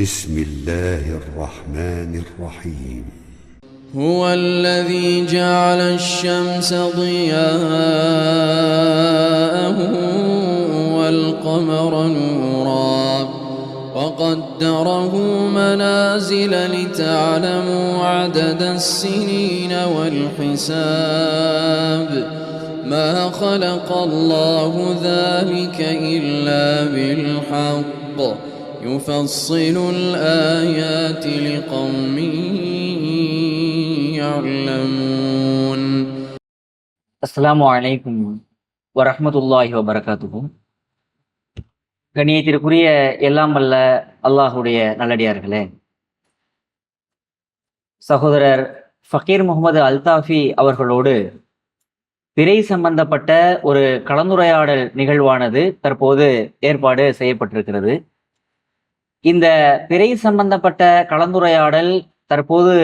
بسم الله الرحمن الرحيم. هو الذي جعل الشمس ضياء والقمر نورا. وقدره منازل لتعلموا عدد السنين والحساب. ما خلق الله ذلك إلا بالحق. يفصل الآيات لقوم يعلمون அஸ்ஸலாமு அலைக்கும் வரஹ்மத்துல்லாஹி வபரகாத்துஹு கண்ணியத்திற்குரிய எல்லாம் வல்ல அல்லாஹுடைய நல்லடியார்களே சகோதரர் ஃபக்கீர் முகமது அல்தாஃபி அவர்களோடு பிறை சம்பந்தப்பட்ட ஒரு கலந்துரையாடல் நிகழ்வானது தற்போது ஏற்பாடு செய்யப்பட்டிருக்கிறது இந்த பிறை சம்பந்தப்பட்ட கலந்துரையாடல் தற்போது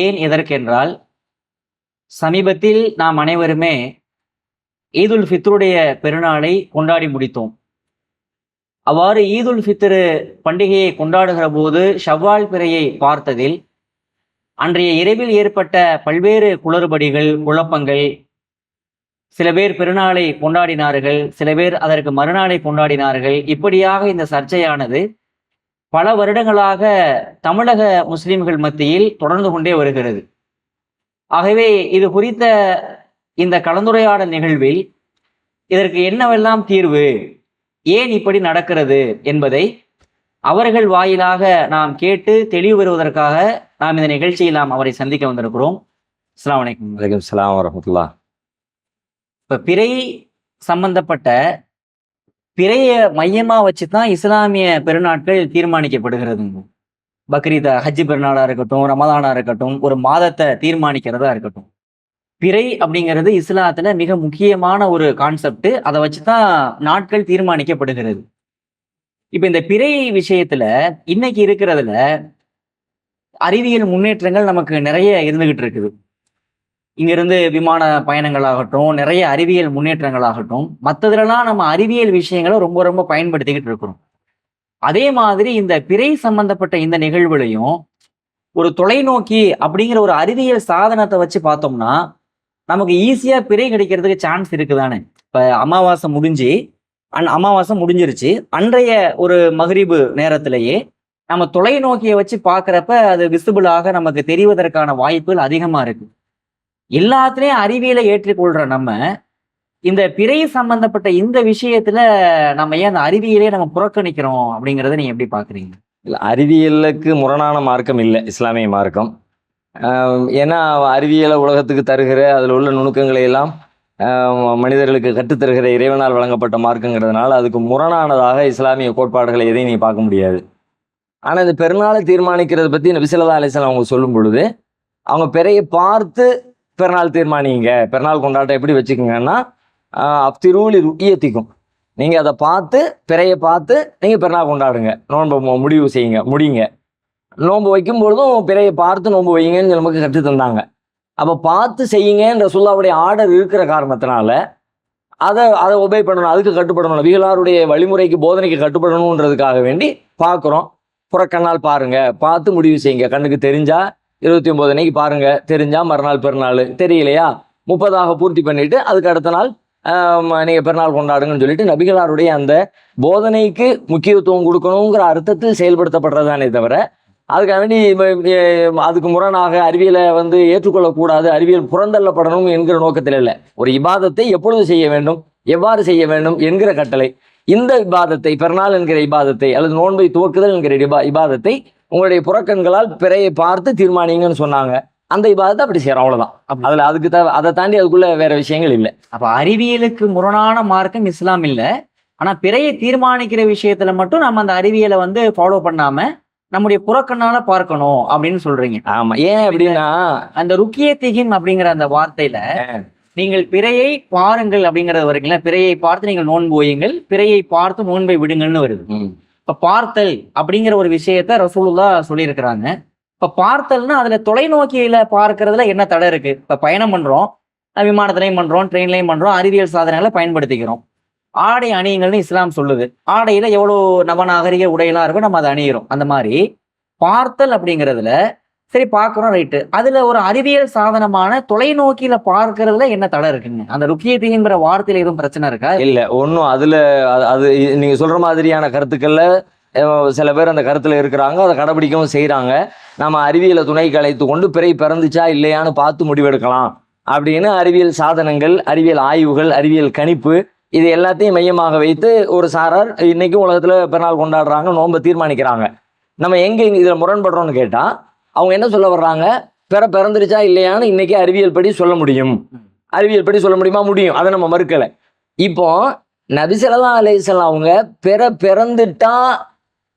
ஏன் எதற்கென்றால் சமீபத்தில் நாம் அனைவருமே ஈதுல் ஃபித்ருடைய பெருநாளை கொண்டாடி முடித்தோம். அவ்வாறு ஈதுல் ஃபித்ரு பண்டிகையை கொண்டாடுகிற போது ஷவ்வால் பிறையை பார்த்ததில் அன்றைய இரவில் ஏற்பட்ட பல்வேறு குளறுபடிகள் குழப்பங்கள் சில பேர் பெருநாளை கொண்டாடினார்கள் சில பேர் அதற்கு மறுநாளை கொண்டாடினார்கள். இப்படியாக இந்த சர்ச்சையானது பல வருடங்களாக தமிழக முஸ்லிம்கள் மத்தியில் தொடர்ந்து கொண்டே வருகிறது. ஆகவே இது குறித்த இந்த கலந்துரையாடல் நிகழ்வில் இதற்கு என்னவெல்லாம் தீர்வு ஏன் இப்படி நடக்கிறது என்பதை அவர்கள் வாயிலாக நாம் கேட்டு தெளிவு பெறுவதற்காக நாம் இந்த நிகழ்ச்சியில் நாம் அவரை சந்திக்க வந்திருக்கிறோம். அஸ்ஸலாமு அலைக்கும். வலைக்கம் சலாம் வரமத்துல்லா இப்ப பிறை சம்பந்தப்பட்ட பிறைய மையமா வச்சு தான் இஸ்லாமிய பெருநாட்கள் தீர்மானிக்கப்படுகிறதுங்க பக்ரீத் ஹஜ்ஜி பெருநாளா இருக்கட்டும் ரமதானா இருக்கட்டும் ஒரு மாதத்தை தீர்மானிக்கிறதா இருக்கட்டும். பிறை அப்படிங்கிறது இஸ்லாத்துல மிக முக்கியமான ஒரு கான்செப்ட் அதை வச்சு தான் நாட்கள் தீர்மானிக்கப்படுகிறது. இப்ப இந்த பிறை விஷயத்துல இன்னைக்கு இருக்கிறதுல அறிவியல் முன்னேற்றங்கள் நமக்கு நிறைய இருந்துகிட்டு இருக்குது. இங்கிருந்து விமான பயணங்களாகட்டும் நிறைய அறிவியல் முன்னேற்றங்களாகட்டும் மற்றதுலலாம் நம்ம அறிவியல் விஷயங்களை ரொம்ப ரொம்ப பயன்படுத்திக்கிட்டு இருக்கிறோம். அதே மாதிரி இந்த பிறை சம்பந்தப்பட்ட இந்த நிகழ்வுலையும் ஒரு தொலைநோக்கி அப்படிங்கிற ஒரு அறிவியல் சாதனத்தை வச்சு பார்த்தோம்னா நமக்கு ஈஸியாக பிறை கிடைக்கிறதுக்கு சான்ஸ் இருக்குதானே? இப்போ அமாவாசை முடிஞ்சு அன் அமாவாசை முடிஞ்சிருச்சு. அன்றைய ஒரு மகரிபு நேரத்திலேயே நம்ம தொலைநோக்கியை வச்சு பார்க்குறப்ப அது விசிபிளாக நமக்கு தெரிவதற்கான வாய்ப்புகள் அதிகமாக இருக்குது எல்லாத்துலேயும் அறிவியலை ஏற்றிக்கொள்கிற நம்ம. இந்த பிறை சம்பந்தப்பட்ட இந்த விஷயத்துல நம்ம ஏன் அந்த அறிவியலே நம்ம புறக்கணிக்கிறோம் அப்படிங்கிறத நீங்க எப்படி பாக்குறீங்க? இல்லை அறிவியலுக்கு முரணான மார்க்கம் இல்லை இஸ்லாமிய மார்க்கம். ஏன்னா அறிவியலை உலகத்துக்கு தருகிற அதில் உள்ள நுணுக்கங்களை எல்லாம் மனிதர்களுக்கு கற்றுத்தருகிற இறைவனால் வழங்கப்பட்ட மார்க்கங்கிறதுனால அதுக்கு முரணானதாக இஸ்லாமிய கோட்பாடுகளை எதையும் நீ பார்க்க முடியாது. ஆனால் இந்த பெருநாளை தீர்மானிக்கிறத பற்றி இந்த விசலதா அலிஸ்லாம் அவங்க சொல்லும் பொழுது அவங்க பிறையை பார்த்து பிறநாள் தீர்மானிங்க. பிறநாள் கொண்டாட்டம் எப்படி வச்சுக்கோங்கன்னா அப்திரூலி ருக்கியத்திக்கும் நீங்கள் அதை பார்த்து பிறையை பார்த்து நீங்கள் பிறநாள் கொண்டாடுங்க. நோன்பை முடிவு செய்யுங்க முடிங்க. நோன்பு வைக்கும் பொழுதும் பிறையை பார்த்து நோன்பு வைங்கன்னு நமக்கு கற்று தந்தாங்க. அப்போ பார்த்து செய்யுங்கன்ற சொல்லாவுடைய ஆர்டர் இருக்கிற காரணத்தினால அதை அதை ஒபே பண்ணணும் அதுக்கு கட்டுப்படணும். நபிகளாருடைய வழிமுறைக்கு போதனைக்கு கட்டுப்படணுன்றதுக்காக வேண்டி பார்க்குறோம். புறக்கண்ணால் பாருங்கள் பார்த்து முடிவு செய்யுங்க. கண்ணுக்கு தெரிஞ்சால் இருபத்தி ஒன்பது அன்னைக்கு பாருங்க. தெரிஞ்சா மறுநாள் பெருநாள். தெரியலையா? முப்பதாக பூர்த்தி பண்ணிட்டு அதுக்கு அடுத்த நாள் நீங்கள் பெருநாள் கொண்டாடுங்கன்னு சொல்லிட்டு நபிகளாருடைய அந்த போதனைக்கு முக்கியத்துவம் கொடுக்கணுங்கிற அர்த்தத்தில் செயல்படுத்தப்படுறதானே தவிர அதுக்காக வேண்டி அதுக்கு முரணாக அறிவியலை வந்து ஏற்றுக்கொள்ளக்கூடாது அறிவியல் புறந்தள்ளப்படணும் என்கிற நோக்கத்தில் இல்லை. ஒரு இபாதத்தை எப்பொழுது செய்ய வேண்டும்? எவ்வாறு செய்ய வேண்டும்? என்கிற கட்டளை. இந்த இபாதத்தை பெருநாள் என்கிற இபாதத்தை அல்லது நோன்பை துவக்குதல் என்கிற இபா இபாதத்தை உங்களுடைய புறக்கண்களால் பிறையை பார்த்து தீர்மானிங்கன்னு சொன்னாங்க. அந்த இபாதத்தை அப்படி செய்யறோம் அவ்வளவுதான். அதுல அதுக்கு த அதை தாண்டி அதுக்குள்ள வேற விஷயங்கள் இல்லை. அப்ப அறிவியலுக்கு முரணான மார்க்கம் இஸ்லாம் இல்ல. ஆனா பிறையை தீர்மானிக்கிற விஷயத்துல மட்டும் நம்ம அந்த அறிவியலை வந்து ஃபாலோ பண்ணாம நம்முடைய புறக்கண்ணால பார்க்கணும் அப்படின்னு சொல்றீங்க. ஆமா. ஏன் அப்படின்னா அந்த ருக்கியத்திகின் அப்படிங்கிற அந்த வார்த்தையில நீங்கள் பிறையை பாருங்கள் அப்படிங்கறது வருங்களா. பிறையை பார்த்து நீங்கள் நோன்பு வையுங்கள் பிறையை பார்த்து நோன்பை விடுங்கள்னு வருது. இப்ப பார்த்தல் அப்படிங்கிற ஒரு விஷயத்த ரசூலுல்லா சொல்லியிருக்கிறாங்க. இப்ப பார்த்தல்னா அதுல தொலைநோக்கியில பார்க்கறதுல என்ன தடை இருக்கு? இப்ப பயணம் பண்றோம் விமானத்திலையும் பண்றோம் ட்ரெயின்லையும் பண்றோம் அறிவியல் சாதனங்களை பயன்படுத்திக்கிறோம். ஆடை அணியுங்கள்னு இஸ்லாம் சொல்லுது. ஆடையில எவ்வளோ நவநாகரிக உடையெல்லாம் இருக்கோ நம்ம அதை அணியிறோம். அந்த மாதிரி பார்த்தல் அப்படிங்கிறதுல சரி பார்க்குறோம் ரைட்டு அதில் ஒரு அறிவியல் சாதனமான தொலைநோக்கியில் பார்க்கறதுல என்ன தடை இருக்குங்க? அந்த ருக்கியத்தைங்கிற வார்த்தையில் எதுவும் பிரச்சனை இருக்கா? இல்லை ஒன்றும் அதில் அது- நீங்கள் சொல்கிற மாதிரியான கருத்துக்களில் சில பேர் அந்த கருத்தில் இருக்கிறாங்க அதை கடைபிடிக்கவும் செய்கிறாங்க நம்ம அறிவியலை துணை கலைத்து கொண்டு பிறை பிறந்துச்சா இல்லையான்னு பார்த்து முடிவெடுக்கலாம். அப்படின்னு அறிவியல் சாதனங்கள் அறிவியல் ஆய்வுகள் அறிவியல் கணிப்பு இது எல்லாத்தையும் மையமாக வைத்து ஒரு சாரார் இன்றைக்கும் உலகத்தில் பிறநாள் கொண்டாடுறாங்க நோன்பை தீர்மானிக்கிறாங்க. நம்ம எங்கே இதில் முரண்படுறோம்னு கேட்டால் அவங்க என்ன சொல்ல வர்றாங்க? பிற பிறந்துருச்சா இல்லையான்னு இன்னைக்கு அறிவியல் படி சொல்ல முடியும். அறிவியல் படி சொல்ல முடியுமா? முடியும். அதை நம்ம மறுக்கலை. இப்போ நபிசல்லா அலைசல்லாம் அவங்க பிற பிறந்துட்டா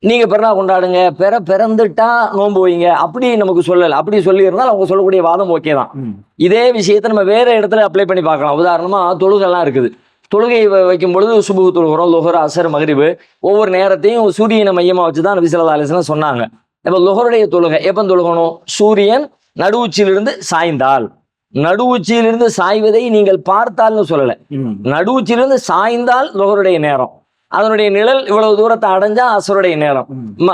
நீங்க பிறனா கொண்டாடுங்க. பிற பிறந்துட்டா நோன்பு வைங்க. அப்படி நமக்கு சொல்லலை. அப்படி சொல்லியிருந்தால் அவங்க சொல்லக்கூடிய வாதம் ஓகே தான். இதே விஷயத்தை நம்ம வேற இடத்துல அப்ளை பண்ணி பார்க்கலாம். உதாரணமா தொழுகைலாம் இருக்குது. தொழுகை வைக்கும் பொழுது சுபு தொழுகிறோம் லுஹர் அசர் மகரிபு ஒவ்வொரு நேரத்தையும் சூரியனை மையமா வச்சு தான் நபி ஸல்லல்லாஹு அலைஹி வஸல்லம் சொன்னாங்க. இப்போ லுஹருடைய தொழுகை எப்போ தொழுகணும்? சூரியன் நடுவுச்சியிலிருந்து சாய்ந்தால். நடுவுச்சியிலிருந்து சாய்வதை நீங்கள் பார்த்தால்னு சொல்லலை. ம். நடுவுச்சிலிருந்து சாய்ந்தால் லுஹருடைய நேரம். அதனுடைய நிழல் இவ்வளவு தூரத்தை அடைஞ்சா அசருடைய நேரம்.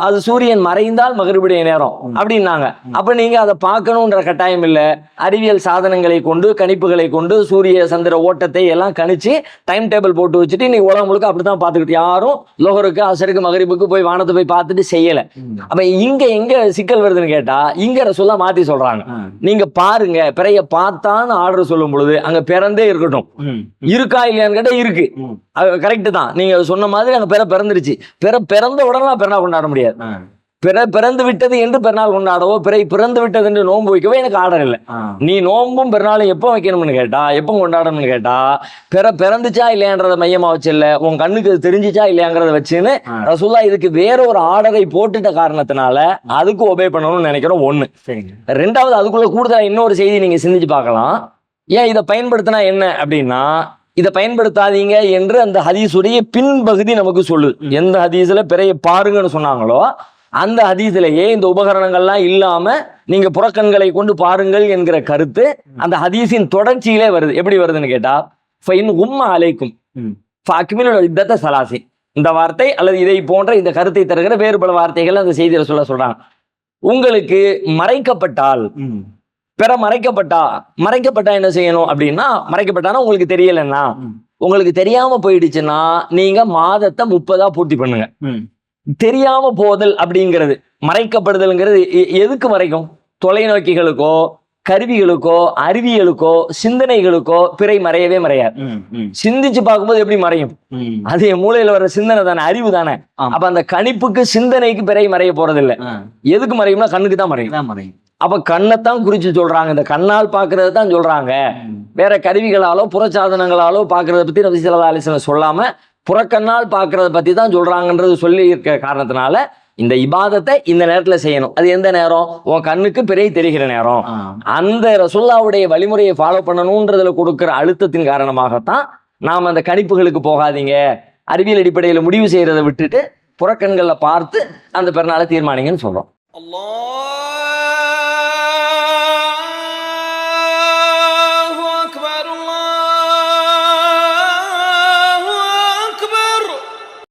அது சூரியன் மறைந்தால் மகரிபுடைய நேரம் அப்படின்னாங்க. அப்ப நீங்க அதை பார்க்கணுன்ற கட்டாயம் இல்ல. அறிவியல் சாதனங்களை கொண்டு கணிப்புகளை கொண்டு சூரிய சந்திர ஓட்டத்தை எல்லாம் கணிச்சு டைம் டேபிள் போட்டு வச்சுட்டு நீ உலகம் முழுக்க அப்படித்தான் பார்த்துக்கிட்டு யாரும் லோகருக்கு அசருக்கு மகரிபுக்கு போய் வானத்தை போய் பார்த்துட்டு செய்யல. அப்ப இங்க எங்க சிக்கல் வருதுன்னு கேட்டா இங்க சொல்ல மாத்தி சொல்றாங்க. நீங்க பாருங்க பிறைய பார்த்தான்னு ஆர்டர் சொல்லும் பொழுது அங்க பிறந்தே இருக்கட்டும். இருக்கா இல்லையான்னு கேட்டா இருக்கு. கரெக்டு தான். நீங்க சொன்ன மாதிரி அங்க பிற பிறந்துருச்சு. பிற பிறந்த உடனே பிறநாள் கொண்டாட முடியாது. பிற பிறந்து விட்டது என்று பெருநாள் கொண்டாடவோ பிறை பிறந்து விட்டது என்று நோன்பு வைக்கவோ எனக்கு ஆர்டர் இல்லை. நீ நோன்பும் பெருநாளும் எப்போ வைக்கணும்னு கேட்டா எப்போ கொண்டாடணும்னு கேட்டா பிற பிறந்துச்சா இல்லையான்றத மையமா வச்சு இல்ல உன் கண்ணுக்கு அது தெரிஞ்சுச்சா இல்லையாங்கிறத வச்சுன்னு. ரசூல்லா இதுக்கு வேற ஒரு ஆர்டரை போட்டுட்ட காரணத்தினால அதுக்கு ஒபே பண்ணணும்னு நினைக்கிறோம் ஒண்ணு. ரெண்டாவது அதுக்குள்ள கூடுதலா இன்னொரு செய்தி நீங்க சிந்திச்சு பார்க்கலாம். ஏன் இதை பயன்படுத்தினா என்ன அப்படின்னா இதை பயன்படுத்தாதீங்க என்று அந்த ஹதீஸுடைய பின்பகுதி நமக்கு சொல்லுது. எந்த ஹதீஸ்ல பிறைய பாருங்கன்னு சொன்னாங்களோ அந்த ஹதீஸ்லயே இந்த உபகரணங்கள்லாம் இல்லாம நீங்க புறக்கண்களை கொண்டு பாருங்கள் என்கிற கருத்து அந்த ஹதீஸின் தொடர்ச்சியிலே வருது. எப்படி வருதுன்னு கேட்டா ஃபைன் உம்ம அலைக்கும். இத்தத்த சலாசி. இந்த வார்த்தை அல்லது இதை போன்ற இந்த கருத்தை தருகிற வேறு பல வார்த்தைகள் அந்த செய்தியில சொல்ல சொல்றாங்க. உங்களுக்கு மறைக்கப்பட்டால். பிற மறைக்கப்பட்டா மறைக்கப்பட்டா என்ன செய்யணும் அப்படின்னா மறைக்கப்பட்டானா உங்களுக்கு தெரியலன்னா. உங்களுக்கு தெரியாம போயிடுச்சுன்னா நீங்க மாதத்தை முப்பதா பூர்த்தி பண்ணுங்க. தெரியாம போதல் அப்படிங்கிறது மறைக்கப்படுதல்ங்கிறது எதுக்கு மறைக்கும் தொலைநோக்கிகளுக்கோ கருவிகளுக்கோ அறிவியலுக்கோ சிந்தனைகளுக்கோ பிறை மறையவே மறையாது. சிந்திச்சு பார்க்கும்போது எப்படி மறையும். அது என் மூளையில வர சிந்தனை தானே அறிவு தானே. அப்ப அந்த கணிப்புக்கு சிந்தனைக்கு பிறை மறைய போறதில்ல ஆ. எதுக்கு மறையும்னா கண்ணுக்கு தான் மறையும் மறையும் அப்ப கண்ணைத்தான் குறிச்சு சொல்றாங்க இந்த கண்ணால் பாக்குறது தான் சொல்றாங்க. வேற கருவிகளாலோ புறச்சாதனங்களாலோ பார்க்கறத பத்தி நபி வஸல்லம் சொல்லாம புறக்கண்ணால் பார்க்கறத பத்தி தான் சொல்றாங்கன்றது சொல்லி இருக்க காரணத்தினால இந்த இபாதத்தை இந்த நேரத்துல செய்யணும். அது எந்த நேரம்? உன் கண்ணுக்கு பிறை தெரிகிற நேரம். அந்த ரசுல்லாவுடைய வழிமுறையை ஃபாலோ பண்ணணும்ன்றதுல கொடுக்கிற அழுத்தத்தின் காரணமாகத்தான் நாம் அந்த கணிப்புகளுக்கு போகாதீங்க. அறிவியல் அடிப்படையில் முடிவு செய்யறதை விட்டுட்டு புறக்கண்களில் பார்த்து அந்த பிறநாளை தீர்மானிங்கன்னு சொல்றோம்.